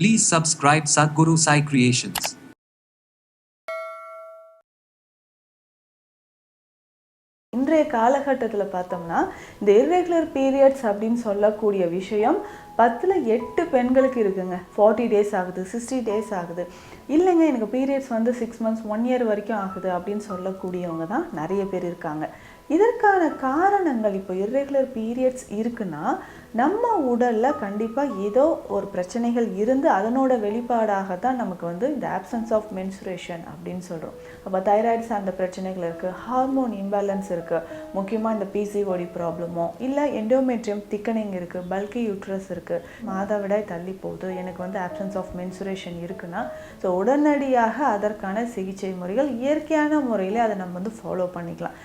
Please subscribe Sadhguru Sai Creations. இன்றைய காலகட்டத்தில் பார்த்தோம்னா இந்த இர்ரெகுலர் பீரியட்ஸ் அப்படின்னு சொல்லக்கூடிய விஷயம் பத்தில் எட்டு பெண்களுக்கு இருக்குங்க. ஃபார்ட்டி டேஸ் ஆகுது சிக்ஸ்டி டேஸ் ஆகுது. இல்லைங்க எனக்கு பீரியட்ஸ் வந்து சிக்ஸ் மந்த்ஸ் ஒன் இயர் வரைக்கும் ஆகுது அப்படின்னு சொல்லக்கூடியவங்க தான் நிறைய பேர் இருக்காங்க. இதற்கான காரணங்கள் இப்போ இர்ரெகுலர் பீரியட்ஸ் இருக்குன்னா நம்ம உடலில் கண்டிப்பாக ஏதோ ஒரு பிரச்சனைகள் இருந்து அதனோட வெளிப்பாடாக தான் நமக்கு வந்து இந்த ஆப்சன்ஸ் ஆஃப் மென்சுரேஷன் அப்படின்னு சொல்கிறோம் அப்போ தைராய்டு சார்ந்த பிரச்சனைகள் இருக்குது ஹார்மோன் இம்பேலன்ஸ் இருக்குது முக்கியமாக இந்த பிசிஓடி ப்ராப்ளமோ இல்லை எண்டோமெட்ரியம் திக்கனிங் இருக்குது பல்கி யூட்ரஸ் இருக்குது மாதவிடாய் தள்ளி போகுது எனக்கு வந்து ஆப்சன்ஸ் ஆஃப் மென்சுரேஷன் இருக்குன்னா ஸோ உடனடியாக அதற்கான சிகிச்சை முறைகள் இயற்கையான முறையில் அதை நம்ம வந்து ஃபாலோ பண்ணிக்கலாம்.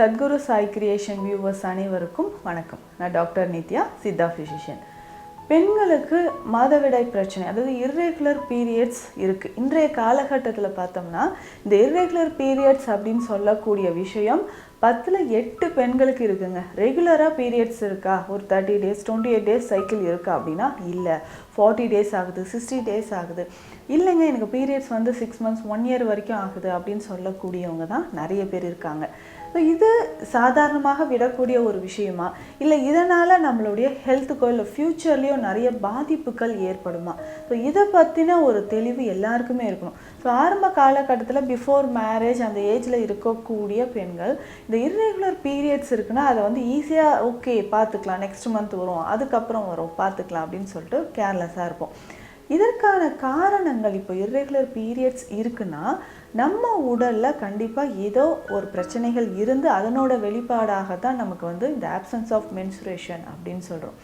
சத்குரு சாய் கிரியேஷன் வியூவர்ஸ் அனைவருக்கும் வணக்கம். நான் டாக்டர் நித்யா சித்தா ஃபிசிஷியன் பெண்களுக்கு மாதவிடாய் பிரச்சனை அதாவது இர்ரெகுலர் பீரியட்ஸ் இருக்குது இன்றைய காலகட்டத்தில் பார்த்தோம்னா இந்த இர்ரெகுலர் பீரியட்ஸ் அப்படின்னு சொல்லக்கூடிய விஷயம் பத்தில் எட்டு பெண்களுக்கு இருக்குங்க. ரெகுலராக பீரியட்ஸ் இருக்கா? ஒரு thirty days twenty eight days cycle இருக்கா அப்படின்னா இல்லை. ஃபார்ட்டி டேஸ் ஆகுது சிக்ஸ்டி டேஸ் ஆகுது. இல்லைங்க எனக்கு பீரியட்ஸ் வந்து சிக்ஸ் மந்த்ஸ் ஒன் இயர் வரைக்கும் ஆகுது அப்படின்னு சொல்லக்கூடியவங்க தான் நிறைய பேர் இருக்காங்க. ஸோ இது சாதாரணமாக விடக்கூடிய ஒரு விஷயமா? இல்லை இதனால் நம்மளுடைய ஹெல்த்துக்கோ இல்லை ஃப்யூச்சர்லேயோ நிறைய பாதிப்புகள் ஏற்படுமா? ஸோ இதை பற்றின ஒரு தெளிவு எல்லாருக்குமே இருக்கணும். ஸோ ஆரம்ப காலகட்டத்தில் பிஃபோர் மேரேஜ் அந்த ஏஜில் இருக்கக்கூடிய பெண்கள் இந்த இர்ரெகுலர் பீரியட்ஸ் இருக்குன்னா அதை வந்து ஈஸியாக ஓகே பார்த்துக்கலாம். நெக்ஸ்ட் மந்த் வரும் அதுக்கப்புறம் வரும் பார்த்துக்கலாம் அப்படின்னு சொல்லிட்டு கேர்லெஸ்ஸாக இருப்போம். இதற்கான காரணங்கள் இப்போ இர்ரெகுலர் பீரியட்ஸ் இருக்குன்னா நம்ம உடலில் கண்டிப்பாக ஏதோ ஒரு பிரச்சனைகள் இருந்து அதனோட வெளிப்பாடாக தான் நமக்கு வந்து இந்த ஆப்சன்ஸ் ஆஃப் மென்சுரேஷன் அப்படின்னு சொல்கிறோம்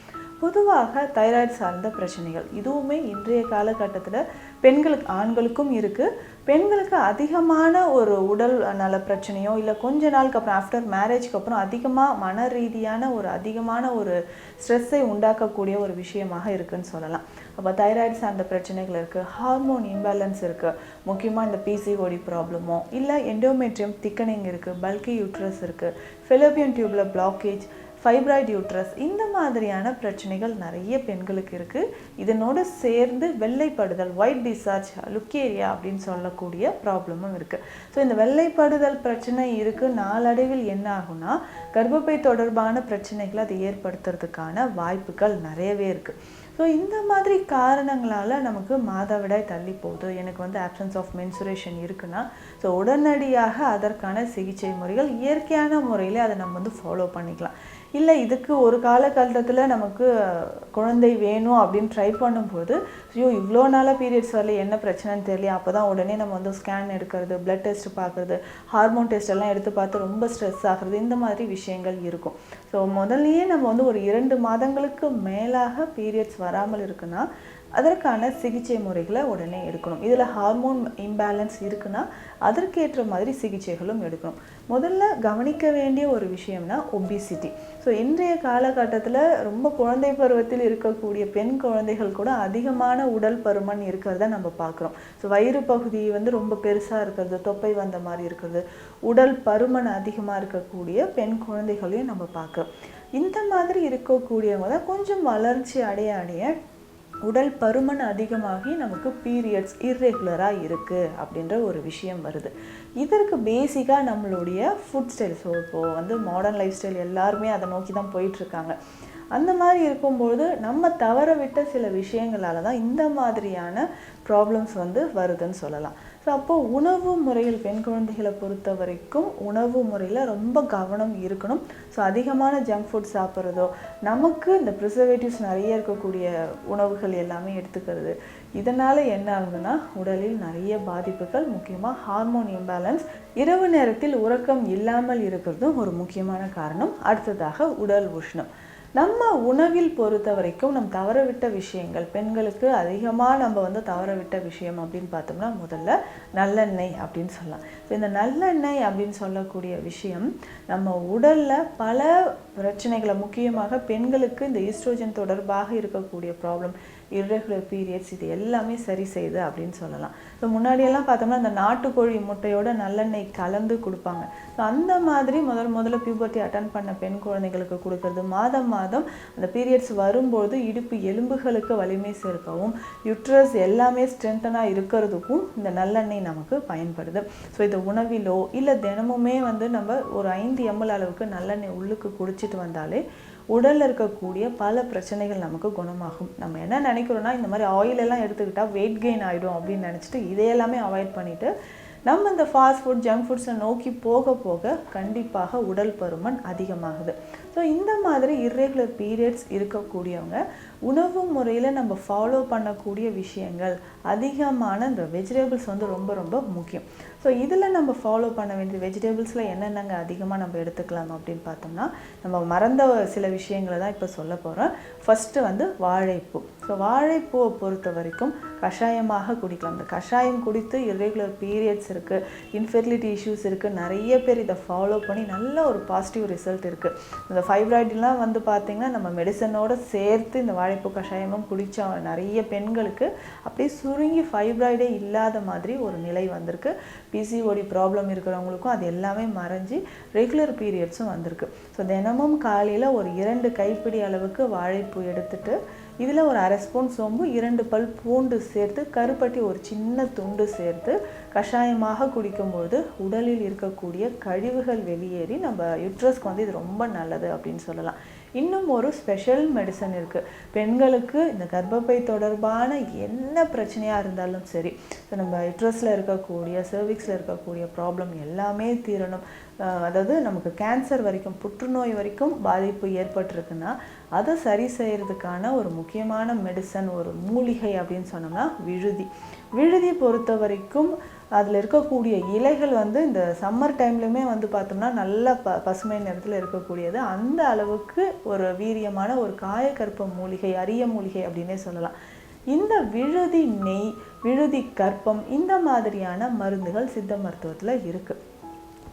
பொதுவாக தைராய்டு சார்ந்த பிரச்சனைகள். இதுவுமே இன்றைய காலகட்டத்தில் பெண்களுக்கு ஆண்களுக்கும் இருக்குது பெண்களுக்கு அதிகமான ஒரு உடல் நல பிரச்சனையோ இல்லை கொஞ்ச நாளுக்கு அப்புறம் ஆஃப்டர் மேரேஜ்க்கு அப்புறம் அதிகமாக மன ரீதியான ஒரு அதிகமான ஒரு ஸ்ட்ரெஸ்ஸை உண்டாக்கக்கூடிய ஒரு விஷயமாக இருக்குன்னு சொல்லலாம். அப்போ தைராய்டு சார்ந்த பிரச்சனைகள் இருக்குது ஹார்மோன் இம்பேலன்ஸ் இருக்குது முக்கியமாக இந்த பிசிஓடி ப்ராப்ளமோ இல்லை எண்டோமெட்ரியம் திக்கனிங் இருக்குது பல்கி யூட்ரஸ் இருக்குது ஃபெலோபியன் டியூப்பில் பிளாக்கேஜ் ஃபைப்ராய்டு யூட்ரஸ் இந்த மாதிரியான பிரச்சனைகள் நிறைய பெண்களுக்கு இருக்குது இதனோடு சேர்ந்து வெள்ளைப்படுதல் ஒயிட் டிசார்ஜ் லுக்கேரியா அப்படின்னு சொல்லக்கூடிய ப்ராப்ளமும் இருக்குது ஸோ இந்த வெள்ளைப்படுதல் பிரச்சனை இருக்குது நாளடைவில் என்ன ஆகும்னா கர்ப்பப்பை தொடர்பான பிரச்சனைகளை அதை ஏற்படுத்துறதுக்கான வாய்ப்புகள் நிறையவே இருக்குது ஸோ இந்த மாதிரி காரணங்களால் நமக்கு மாதவிடாய் தள்ளி போகுது. எனக்கு வந்து ஆப்சன்ஸ் ஆஃப் மென்சுரேஷன் இருக்குன்னா ஸோ உடனடியாக அதற்கான சிகிச்சை முறைகள் இயற்கையான முறையில் அதை நம்ம வந்து ஃபாலோ பண்ணிக்கலாம். இல்லை இதுக்கு ஒரு காலகட்டத்தில் நமக்கு குழந்தை வேணும் அப்படின்னு ட்ரை பண்ணும்போது ஐயோ இவ்வளோ நாளாக பீரியட்ஸ் வரல என்ன பிரச்சனைன்னு தெரியல அப்போ தான் உடனே நம்ம வந்து ஸ்கேன் எடுக்கிறது பிளட் டெஸ்ட் பார்க்குறது ஹார்மோன் டெஸ்ட் எல்லாம் எடுத்து பார்த்து ரொம்ப ஸ்ட்ரெஸ் ஆகிறது இந்த மாதிரி விஷயங்கள் இருக்கும். ஸோ முதல்லையே நம்ம வந்து ஒரு இரண்டு மாதங்களுக்கு மேலாக பீரியட்ஸ் வராமல் இருக்குன்னா அதற்கான சிகிச்சை முறைகளை உடனே எடுக்கணும். இதில் ஹார்மோன் இம்பேலன்ஸ் இருக்குன்னா அதற்கேற்ற மாதிரி சிகிச்சைகளும் எடுக்கணும். முதல்ல கவனிக்க வேண்டிய ஒரு விஷயம்னா ஒபிசிட்டி ஸோ இன்றைய காலகட்டத்தில் ரொம்ப குழந்தை பருவத்தில் இருக்கக்கூடிய பெண் குழந்தைகள் கூட அதிகமான உடல் பருமன் இருக்கிறத நம்ம பார்க்குறோம். ஸோ வயிறு பகுதி வந்து ரொம்ப பெருசாக இருக்கிறது தொப்பை வந்த மாதிரி இருக்கிறது உடல் பருமன் அதிகமாக இருக்கக்கூடிய பெண் குழந்தைகளையும் நம்ம பார்க்குறோம். இந்த மாதிரி இருக்கக்கூடியவங்க தான் கொஞ்சம் வளர்ச்சி அடைய அடைய உடல் பருமன் அதிகமாகி நமக்கு பீரியட்ஸ் இர்ரெகுலராக இருக்குது அப்படின்ற ஒரு விஷயம் வருது. இதற்கு பேசிக்காக நம்மளுடைய ஃபுட் ஸ்டைல் ஸோ இப்போது வந்து மாடர்ன் லைஃப் ஸ்டைல் எல்லாருமே அதை நோக்கி தான் போயிட்டுருக்காங்க அந்த மாதிரி இருக்கும்பொழுது நம்ம தவற விட்ட சில விஷயங்களால தான் இந்த மாதிரியான ப்ராப்ளம்ஸ் வந்து வருதுன்னு சொல்லலாம். ஸோ அப்போது உணவு முறையில் பெண் குழந்தைகளை பொறுத்த வரைக்கும் உணவு முறையில் ரொம்ப கவனம் இருக்கணும். ஸோ அதிகமான ஜங்க் ஃபுட் சாப்பிட்றதோ நமக்கு இந்த ப்ரிசர்வேட்டிவ்ஸ் நிறைய இருக்கக்கூடிய உணவுகள் எல்லாமே எடுத்துக்கிறது. இதனால் என்ன ஆகுதுன்னா உடலில் நிறைய பாதிப்புகள் முக்கியமாக ஹார்மோன் இம்பேலன்ஸ் இரவு நேரத்தில் உறக்கம் இல்லாமல் இருக்கிறதும் ஒரு முக்கியமான காரணம். அடுத்ததாக உடல் உஷ்ணம். நம்ம உணவில் பொறுத்த வரைக்கும் நம் தவறவிட்ட விஷயங்கள் பெண்களுக்கு அதிகமாக நம்ம வந்து தவறவிட்ட விஷயம் அப்படின்னு பார்த்தோம்னா முதல்ல நல்லெண்ணெய் அப்படின்னு சொல்லலாம். ஸோ இந்த நல்லெண்ணெய் அப்படின்னு சொல்லக்கூடிய விஷயம் நம்ம உடலில் பல பிரச்சனைகளை முக்கியமாக பெண்களுக்கு இந்த ஈஸ்ட்ரோஜன் தொடர்பாக இருக்கக்கூடிய ப்ராப்ளம் இர்ரெகுலர் பீரியட்ஸ் இது எல்லாமே சரி செய்யுது அப்படின்னு சொல்லலாம். ஸோ முன்னாடியெல்லாம் பார்த்தோம்னா இந்த நாட்டுக்கோழி முட்டையோட நல்லெண்ணெய் கலந்து கொடுப்பாங்க. ஸோ அந்த மாதிரி முதல் முதல்ல பியூபர்ட்டி அட்டன் பண்ண பெண் குழந்தைகளுக்கு கொடுக்கறது. மாதம் மாதம் அந்த பீரியட்ஸ் வரும்போது இடுப்பு எலும்புகளுக்கு வலிமை சேர்க்கவும் யுட்ரஸ் எல்லாமே ஸ்ட்ரென்த்தனாக இருக்கிறதுக்கும் இந்த நல்லெண்ணெய் நமக்கு பயன்படுது. ஸோ இது உணவிலோ இல்லை தினமுமே வந்து நம்ம ஒரு ஐந்து எம்எல் அளவுக்கு நல்லெண்ணெய் உள்ளுக்கு குடிச்சிட்டு வந்தாலே உடலில் இருக்கக்கூடிய பல பிரச்சனைகள் நமக்கு குணமாகும். நம்ம என்ன நினைக்கிறோன்னா இந்த மாதிரி ஆயில் எல்லாம் வெயிட் கெயின் ஆகிடும் அப்படின்னு நினச்சிட்டு இதையெல்லாமே அவாய்ட் பண்ணிட்டு நம்ம இந்த ஃபாஸ்ட் ஃபுட் ஜங்க் ஃபுட்ஸை நோக்கி போக போக கண்டிப்பாக உடல் பருமன் அதிகமாகுது. ஸோ இந்த மாதிரி இர்ரெகுலர் பீரியட்ஸ் இருக்கக்கூடியவங்க உணவு முறையில் நம்ம ஃபாலோ பண்ணக்கூடிய விஷயங்கள் அதிகமான இந்த வெஜிடபிள்ஸ் வந்து ரொம்ப ரொம்ப முக்கியம். ஸோ இதில் நம்ம ஃபாலோ பண்ண வேண்டிய வெஜிடபிள்ஸில் என்னென்னங்க அதிகமாக நம்ம எடுத்துக்கலாம் அப்படின்னு பார்த்தோம்னா நம்ம மறந்த சில விஷயங்களை தான் இப்போ சொல்ல போகிறோம் ஃபஸ்ட்டு வந்து வாழைப்பூ. ஸோ வாழைப்பூவை பொறுத்த வரைக்கும் கஷாயமாக குடிக்கலாம். இந்த கஷாயம் குடித்து இரெகுலர் பீரியட்ஸ் இருக்குது இன்ஃபெர்டிலிட்டி இஷ்யூஸ் இருக்குது நிறைய பேர் இதை ஃபாலோ பண்ணி நல்ல ஒரு பாசிட்டிவ் ரிசல்ட் இருக்குது இந்த ஃபைப்ராய்டெலாம் வந்து பார்த்திங்கன்னா நம்ம மெடிசனோட சேர்த்து இந்த வாழைப்பூ கஷாயமும் குடித்த நிறைய பெண்களுக்கு அப்படியே சுருங்கி ஃபைப்ராய்டே இல்லாத மாதிரி ஒரு நிலை வந்திருக்கு. பிசிஓடி ப்ராப்ளம் இருக்கிறவங்களுக்கும் அது எல்லாமே மறைஞ்சு ரெகுலர் பீரியட்ஸும் வந்திருக்கு. ஸோ தினமும் காலையில் ஒரு இரண்டு கைப்பிடி அளவுக்கு வாழைப்பூ எடுத்துகிட்டு இதில் ஒரு அரை ஸ்பூன் சோம்பு இரண்டு பல் பூண்டு சேர்த்து கருப்பட்டி ஒரு சின்ன துண்டு சேர்த்து கஷாயமாக குடிக்கும்பொழுது உடலில் இருக்கக்கூடிய கழிவுகள் வெளியேறி நம்ம யுட்ரஸ்க்கு வந்து இது ரொம்ப நல்லது அப்படின்னு சொல்லலாம். இன்னும் ஒரு ஸ்பெஷல் மெடிசன் இருக்குது பெண்களுக்கு இந்த கர்ப்பப்பை தொடர்பான என்ன பிரச்சனையாக இருந்தாலும் சரி இப்போ நம்ம யுட்ரஸில் இருக்கக்கூடிய சர்விக்ஸில் இருக்கக்கூடிய ப்ராப்ளம் எல்லாமே தீரணும். அதாவது நமக்கு கேன்சர் வரைக்கும் புற்றுநோய் வரைக்கும் பாதிப்பு ஏற்பட்டிருக்குன்னா அதை சரி செய்யறதுக்கான ஒரு முக்கியமான மெடிசன் ஒரு மூலிகை அப்படின்னு சொன்னோம்னா விழுதி. விழுதி பொறுத்த வரைக்கும் அதில் இருக்கக்கூடிய இலைகள் வந்து இந்த சம்மர் டைம்லையுமே வந்து பார்த்தோம்னா நல்ல ப பசுமை நிறத்தில் இருக்கக்கூடியது. அந்த அளவுக்கு ஒரு வீரியமான ஒரு காயக்கற்ப மூலிகை அரிய மூலிகை அப்படின்னே சொல்லலாம். இந்த விழுதி நெய் விழுதி கற்பம் இந்த மாதிரியான மருந்துகள் சித்த மருத்துவத்தில் இருக்குது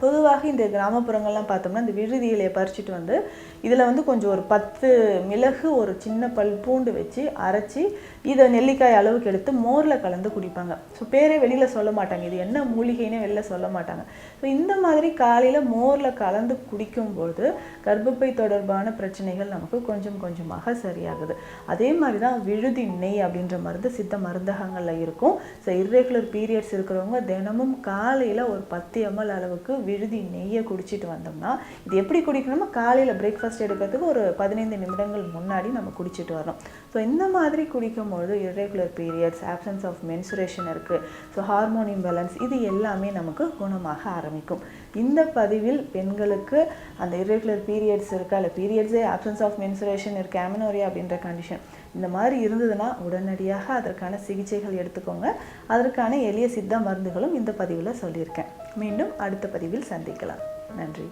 பொதுவாக இந்த கிராமப்புறங்கள்லாம் பார்த்தோம்னா இந்த விழுதி இலையை பறிச்சுட்டு வந்து இதில் வந்து கொஞ்சம் ஒரு பத்து மிளகு ஒரு சின்ன பல் பூண்டு வச்சு அரைச்சி இதை நெல்லிக்காய் அளவுக்கு எடுத்து மோரில் கலந்து குடிப்பாங்க. ஸோ பேரே வெளியில் சொல்ல மாட்டாங்க. இது என்ன மூலிகைன்னு வெளில சொல்ல மாட்டாங்க. ஸோ இந்த மாதிரி காலையில் மோரில் கலந்து குடிக்கும்போது கர்ப்பப்பை தொடர்பான பிரச்சனைகள் நமக்கு கொஞ்சம் கொஞ்சமாக சரியாகுது. அதே மாதிரி தான் விழுதி நெய் அப்படின்ற மருந்து சித்த மருந்தகங்களில் இருக்கும். ஸோ இர்ரெகுலர் பீரியட்ஸ் இருக்கிறவங்க தினமும் காலையில் ஒரு பத்து எம்எல் அளவுக்கு விழுதி நெய்யை குடிச்சிட்டு வந்தோம்னா இது எப்படி குடிக்கணுமோ காலையில் பிரேக்ஃபாஸ்ட் எடுக்கிறதுக்கு ஒரு பதினைந்து நிமிடங்கள் முன்னாடி நம்ம குடிச்சிட்டு வரோம் ஸோ இந்த மாதிரி குடிக்கும்பொழுது irregular periods absence of menstruation இருக்குது ஸோ ஹார்மோன் இம்பேலன்ஸ் இது எல்லாமே நமக்கு குணமாக ஆரம்பிக்கும். இந்த பதிவில் பெண்களுக்கு அந்த irregular பீரியட்ஸ் இருக்கா? இல்லை பீரியட்ஸே ஆப்சன்ஸ் ஆஃப் மென்சுரேஷன் இருக்குது அமினோரியா அப்படின்ற கண்டிஷன் இந்த மாதிரி இருந்ததுன்னா உடனடியாக அதற்கான சிகிச்சைகள் எடுத்துக்கோங்க. அதற்கான எளிய சித்த மருந்துகளும் இந்த பதிவில் சொல்லியிருக்கேன். மீண்டும் அடுத்த பதிவில் சந்திக்கலாம். நன்றி.